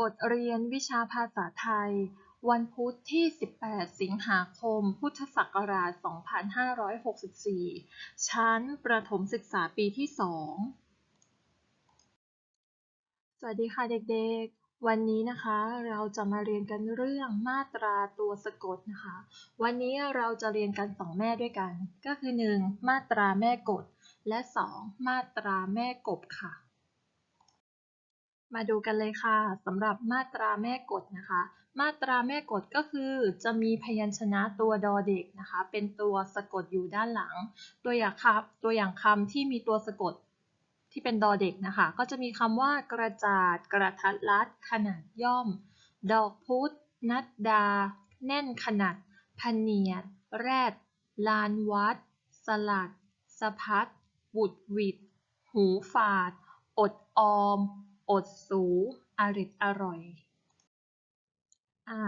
บทเรียนวิชาภาษาไทย วันพุธที่ 18 สิงหาคม พุทธศักราช 2564 ชั้นประถมศึกษาปีที่ 2 สวัสดีค่ะเด็กๆ วันนี้นะคะเราจะมาเรียนกันเรื่องมาตราตัวสะกดนะคะ วันนี้เราจะเรียนกัน 2 แม่ด้วยกัน ก็คือ 1. มาตราแม่กฎ และ 2. มาตราแม่กบค่ะ มาดูกันเลยค่ะสำหรับมาตราแม่กฎนะคะ มาตราแม่กฎก็คือจะมีพยัญชนะตัวดอเด็กนะคะ เป็นตัวสะกดอยู่ด้านหลัง ตัวอย่างคำตัวอย่างคำที่มีตัวสะกดที่เป็นดอเด็กนะคะ ก็จะมีคำว่ากระจาด กระทัดรัด ขนาดย่อม ดอกพุธนัดดา แน่นขนาดพเนียด แรด ลานวัด สลัด สะพัดบุดวิด หูฝาด อดออม อดสูอริดอร่อยอ่า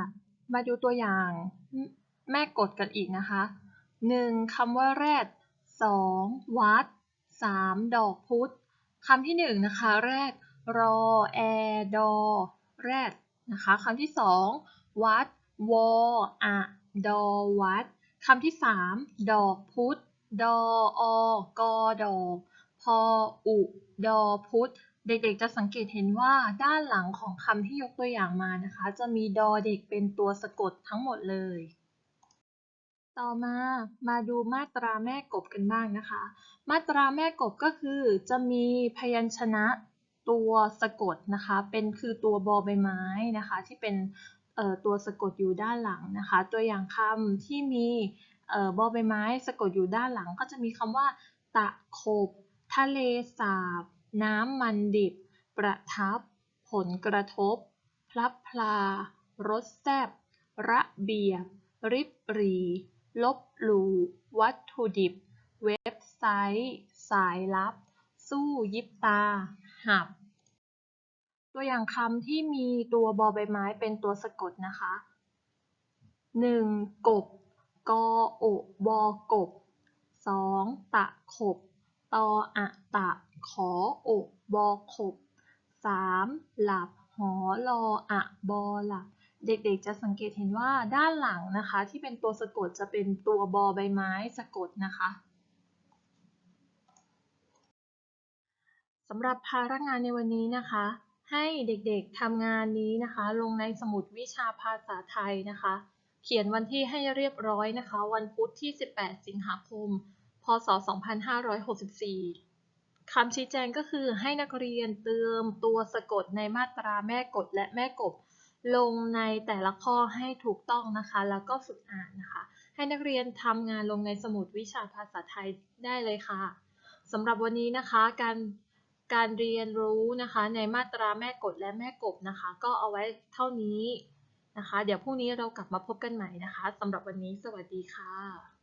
มาดูตัวอย่าง แม่กดกันอีกนะคะหนึ่งคำว่าแรดสองวัดสามดอกพุธคำที่หนึ่งนะคะ แรด รอ แอ ดอ แรด นะคะคำที่สองวัด วออะดอ วัดคำที่สามดอกพุธ ดอ อ กอ ดอก พอ อุ ดอ พุธ เด็กๆจะสังเกตเห็นว่าด้านหลังของคำที่ยกตัวอย่างมานะคะ จะมีดอเด็กเป็นตัวสะกดทั้งหมดเลย ต่อมามาดูมาตราแม่กบกันบ้างนะคะ มาตราแม่กบก็คือ จะมีพยัญชนะตัวสะกดนะคะ เป็นคือตัวบอใบไม้นะคะ ที่เป็นตัวสะกดอยู่ด้านหลังนะคะ ตัวอย่างคำที่มีบอใบไม้สะกดอยู่ด้านหลัง ก็จะมีคำว่า ตะขบ ทะเลสาบ น้ำมันดิบ ประทับ ผลกระทบ พลับพลารสแซบระเบียบ ริบรี ลบหลู่ วัตถุดิบ เว็บไซต์ สายลับ สู้ยิบตา หับ ตัวอย่างคำที่มีตัวบอใบไม้เป็นตัวสะกดนะคะ 1. กบ กอโอบอกบ 2. ตะขบ ตออะตะ ขอโอบอขบ 3. หลับหอลออะบอหลับเด็กๆจะสังเกตเห็นว่าด้านหลังนะคะ ที่เป็นตัวสะกดจะเป็นตัวบอใบไม้สะกดนะคะสำหรับภาระงานในวันนี้นะคะ ให้เด็กๆทำงานนี้นะคะ ลงในสมุดวิชาภาษาไทยนะคะ เขียนวันที่ให้เรียบร้อยนะคะ วันพุธที่ 18 สิงหาคม พศ 2564 คำชี้แจงก็คือให้นักเรียนเติมตัวสะกดในมาตราแม่กดและแม่กบ ลงในแต่ละข้อให้ถูกต้องนะคะ แล้วก็ฝึกอ่านนะคะ ให้นักเรียนทำงานลงในสมุดวิชาภาษาไทยได้เลยค่ะสำหรับวันนี้นะคะการการเรียนรู้นะคะในมาตราแม่กดและแม่กบนะคะ ก็เอาไว้เท่านี้นะคะ เดี๋ยวพรุ่งนี้เรากลับมาพบกันใหม่นะคะสำหรับวันนี้สวัสดีค่ะ